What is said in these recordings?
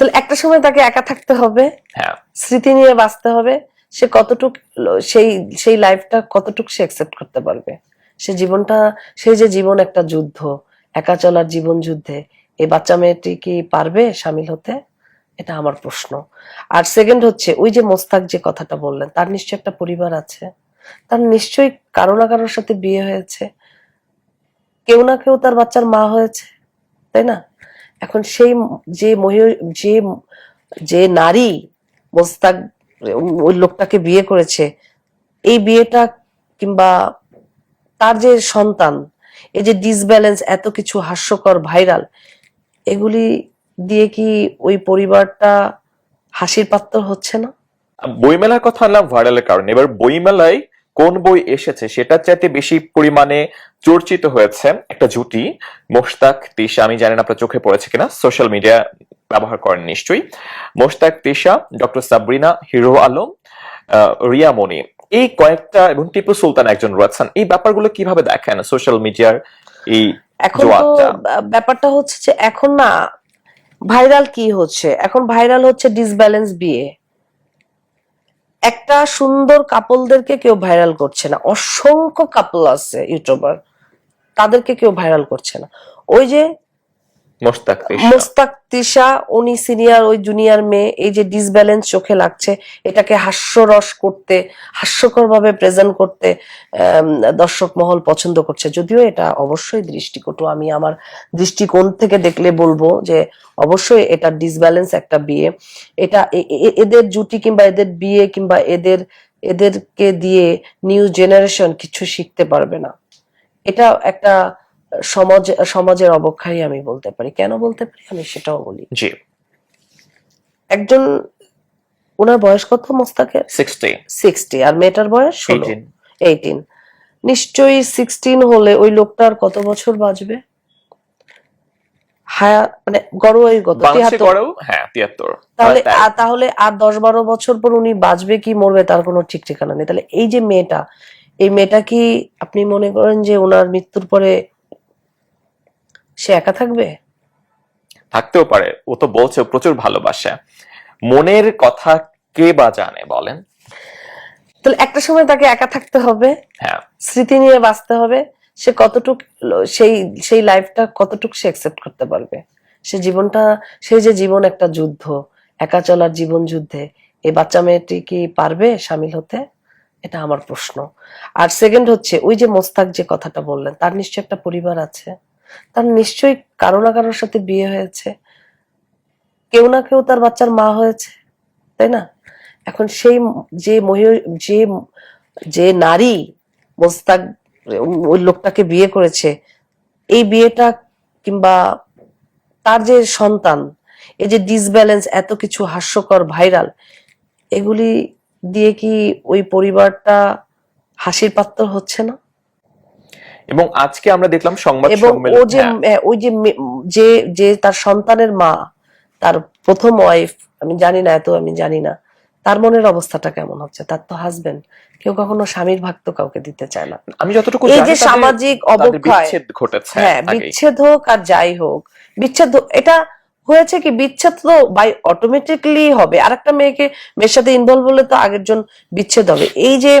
তাহলে একটা সময় তাকে একা থাকতে হবে হ্যাঁ। স্মৃতি নিয়ে বাঁচতে হবে সে কতটুক সেই সেই লাইফটা কতটুক সে অ্যাকসেপ্ট করতে পারবে। সে জীবনটা সেই যে জীবন একটা যুদ্ধ একা চলার জীবন যুদ্ধে এই বাচ্চা মেয়েটি কি পারবে সামিল হতে? এটা আমার প্রশ্ন। আর সেকেন্ড হচ্ছে ওই যে মোস্তাক যে কথাটা বললেন তার নিশ্চয়ই একটা পরিবার আছে। তার নিশ্চয়ই কারও না কারোর সাথে বিয়ে হয়েছে। কেউ না কেউ তার বাচ্চার মা হয়েছে তাই না? এখন সেই যে মহি- যে যে নারী মোস্তাক, ওই লোকটাকে বিয়ে করেছে, এই বিয়েটা কিংবা তার যে সন্তান, এই যে ডিসব্যালেন্স এত কিছু হাস্যকর ভাইরাল এগুলি দিয়ে কি ওই পরিবারটা হাসির পাত্র হচ্ছে না? বইমেলার কথা আনলাম ভাইরালের কারণে। এবার বইমেলায় কোন বই এসেছে সেটার চাইতে বেশি পরিমাণে চর্চিত হয়েছে একটা জুটি মোশতাক তিশা আমি জানি না আপনার চোখে পড়েছে কিনা সোশ্যাল মিডিয়া ব্যবহার করেন নিশ্চয়ই। মোশতাক তিশা ডক্টর সাবরিনা হিরো আলম আহ, রিয়া মনি। এই কয়েকটা এবং টিপু সুলতান একজন রয়েছেন। এই ব্যাপারগুলো কীভাবে দেখেন সোশ্যাল মিডিয়ার এই এখন ব্যাপারটা হচ্ছে যে এখন না ভাইরাল কি হচ্ছে? এখন ভাইরাল হচ্ছে ডিসব্যালেন্স বিয়ে। একটা সুন্দর কাপলদেরকে কেউ ভাইরাল করছে না। অসংখ্য কাপল আছে ইউটিউবার তাদেরকে কেউ ভাইরাল করছে না। ওই যে মোস্তাক তিশা। উনি সিনিয়র, ওই জুনিয়র মেয়ে, এই যে ডিসব্যালেন্স চোখে লাগছে, এটাকে হাস্যরস করতে হাস্যকর ভাবে প্রেজেন্ট করতে দর্শক মহল পছন্দ করছে। যদিও এটা অবশ্যই দৃষ্টিকটু, আমি আমার দৃষ্টিকোণ থেকে দেখলে বলব যে অবশ্যই এটা ডিসব্যালেন্স একটা বিয়ে। এটা এদের জুটি কিংবা এদের বিয়ে কিংবা এদের, এদেরকে দিয়ে নিউ জেনারেশন কিছু শিখতে পারবে না। এটা একটা সমাজ সমাজের অবক্ষয় আমি বলতে পারি। কেন বলতে পারি? আমি সেটাও বলি। জি। একজন ওনার বয়স কত মোস্তাকের? সিক্সটি সিক্সটি আর মেয়েটার বয়স ষোলো। এইটিন নিশ্চয়ই সিক্সটিন হলে ওই লোকটার কত বছর বাঁচবে? হায়া মানে গড়োয়াই কত? হ্যাঁ তাহলে তাহলে আর দশ বারো বছর পর উনি বাঁচবে কি মরবে তার কোনো ঠিক ঠিকানা নেই। তাহলে এই যে মেয়েটা এই মেয়েটা কি আপনি মনে করেন যে ওনার মৃত্যুর পরে সে একা থাকবে? থাকতেও পারে। ও তো বলছে প্রচুর ভালোবাসে। মনের কথা কে বা জানে বলেন? তাহলে একটা সময় তাকে একা থাকতে হবে। হ্যাঁ। স্মৃতি নিয়ে বাঁচতে হবে। সে কতটুক সেই সেই লাইফটা কতটুক সে অ্যাকসেপ্ট করতে পারবে? সে জীবনটা সে যে জীবন একটা যুদ্ধ একা চলার জীবন যুদ্ধে এই বাচ্চা মেয়েটি কি পারবে সামিল হতে? এটা আমার প্রশ্ন। আর সেকেন্ড হচ্ছে ওই যে মোস্তাক যে কথাটা বললেন তার নিশ্চয়ই একটা পরিবার আছে? তার নিশ্চয়ই কারও না কারোর সাথে বিয়ে হয়েছে। কেউ না কেউ তার বাচ্চার মা হয়েছে, তাই না? এখন সেই যে মহি- যে যে নারী মোস্তাক, ওই লোকটাকে বিয়ে করেছে, এই বিয়েটা কিংবা তার যে সন্তান, এই যে ডিসব্যালেন্স এত কিছু হাস্যকর ভাইরাল এগুলি দিয়ে কি ওই পরিবারটা হাসির পাত্র হচ্ছে না? এবং আজকে আমরা দেখলাম সংবাদ এবং ও যে হ্যাঁ, ওই যে যে যে তার সন্তানের মা তার প্রথম ওয়াইফ আমি জানি না এত আমি জানি না তার মনের অবস্থাটা কেমন হচ্ছে? তার তো হাজবেন্ড কেউ কখনো স্বামীর ভাগ তো কাউকে দিতে চায় না। আমি যতটুকু এই যে সামাজিক অবক্ষয় বিচ্ছেদ ঘটেছে হ্যাঁ বিচ্ছেদ হোক আর যাই হোক বিচ্ছেদ এটা হয়েছে কি বিচ্ছেদ তো বাই অটোমেটিকলি হবে। আর একটা মেয়েকে মেয়ের সাথে ইনভলভ হলে তো আগের জন বিচ্ছেদ হবে। এই যে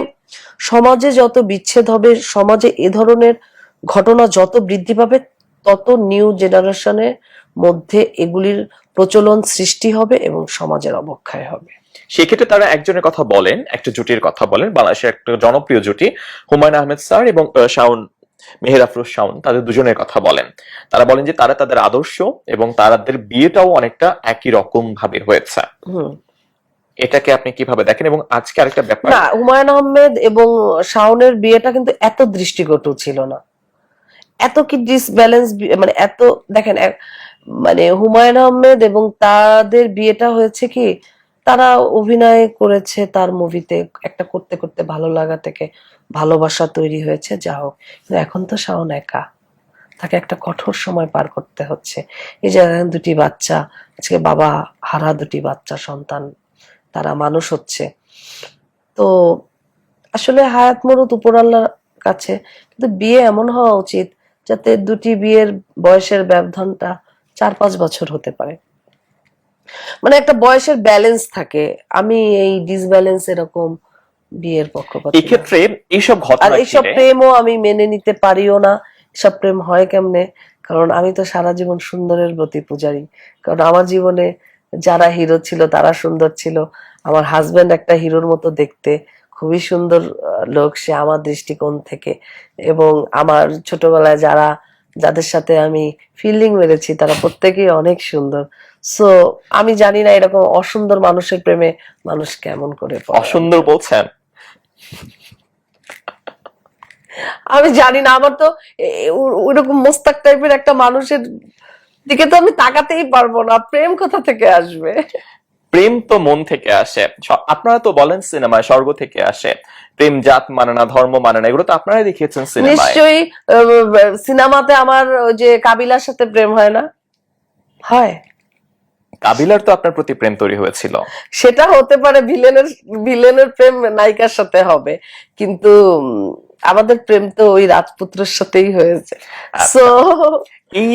সমাজে যত বিচ্ছেদ হবে সমাজে এ ধরনের ঘটনা যত বৃদ্ধি পাবে তত নিউ জেনারেশনের মধ্যে এগুলির প্রচলন সৃষ্টি হবে এবং সমাজের অবক্ষয় হবে। সেক্ষেত্রে তারা একজনের কথা বলেন একটা জুটির কথা বলেন বাংলাদেশের একটা জনপ্রিয় জুটি হুমায়ুন আহমেদ স্যার এবং শাওন মেহের আফরোজ শাওন তাদের দুজনের কথা বলেন। তারা বলেন যে তারা তাদের আদর্শ এবং তাদের বিয়েটাও অনেকটা একই রকম ভাবে হয়েছে। হুম। এটাকে আপনি কীভাবে দেখেন? এবং আজকে আরেকটা ব্যাপার না, হুমায়ুন আহমেদ এবং শাওনের বিয়েটা কিন্তু এত দৃষ্টিকটু ছিল না। এত কি ডিসব্যালেন্স মানে এত দেখেন মানে হুমায়ুন আহমেদ এবং তাদের বিয়েটা হয়েছে কি, তারা অভিনয় করেছে তার মুভিতে একটা করতে করতে ভালো লাগা থেকে ভালোবাসা তৈরি হয়েছে, যা হোক। কিন্তু এখন তো শাওন একা। তাকে একটা কঠোর সময় পার করতে হচ্ছে। এই যে দুটি বাচ্চা, আজকে বাবা হারা দুটি বাচ্চা, সন্তান তারা মানুষ হচ্ছে। তো আসলে হায়াত মরুত উপরাল্লার কাছে কিন্তু বিয়ে এমন হওয়া উচিত যাতে দুটি বিয়ের বয়সের ব্যবধানটা চার পাঁচ বছর হতে পারে। মানে একটা বয়সের ব্যালেন্স থাকে। আমি এই ডিসব্যালেন্স এরকম বিয়ের পক্ষপাত এক্ষেত্রে এইসব আর এইসব প্রেমও আমি মেনে নিতে পারিও না। এসব প্রেম হয় কেমনে? কারণ আমি তো সারা জীবন সুন্দরের প্রতি পূজারি। কারণ আমার জীবনে যারা হিরো ছিল তারা সুন্দর ছিল। আমার হাজবেন্ড একটা হিরোর মতো দেখতে। খুবই সুন্দর লোক সে আমার দৃষ্টিকোণ থেকে। এবং আমার ছোটবেলায় যারা যাদের সাথে আমি ফিল্ডিং মেরেছি তারা প্রত্যেকেই অনেক সুন্দর। সো আমি জানি না এরকম অসুন্দর মানুষের প্রেমে মানুষ কেমন করে। অসুন্দর বলছেন? আমি জানি না আমার তো এ- ও- মোস্তাক টাইপের একটা মানুষের দিকে তো আমি তাকাতেই পারব না প্রেম কোথা থেকে আসবে? প্রেম তো মন থেকে আসে। আপনারা তো বলেন সিনেমায় স্বর্গ থেকে আসে। প্রেম জাত মানে না ধর্ম মানে না এগুলো তো আপনারাই দেখিয়েছেন সিনেমায়। নিশ্চয়ই সিনেমাতে আমার ওই যে কাবিলার সাথে প্রেম হয় না? হয়। কাবিলার তো আপনার প্রতি প্রেম তৈরি হয়েছিল। সেটা হতে পারে ভিলেনের ভিলেনের প্রেম নায়িকার সাথে হবে। কিন্তু আমাদের প্রেম তো ওই রাজপুত্রের সাথেই হয়েছে। সো এই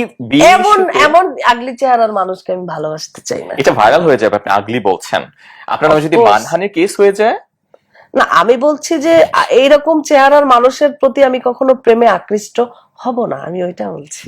এমন এমন আগলি চেহারার মানুষকে আমি ভালোবাসতে চাই না এটা ভাইরাল হয়ে যাবে আপনি আগলি বলছেন আপনার যদি. মানহানির কেস হয়ে যায় না আমি বলছি যে এইরকম চেহারার মানুষের প্রতি আমি কখনো প্রেমে আকৃষ্ট হব না আমি ওইটা বলছি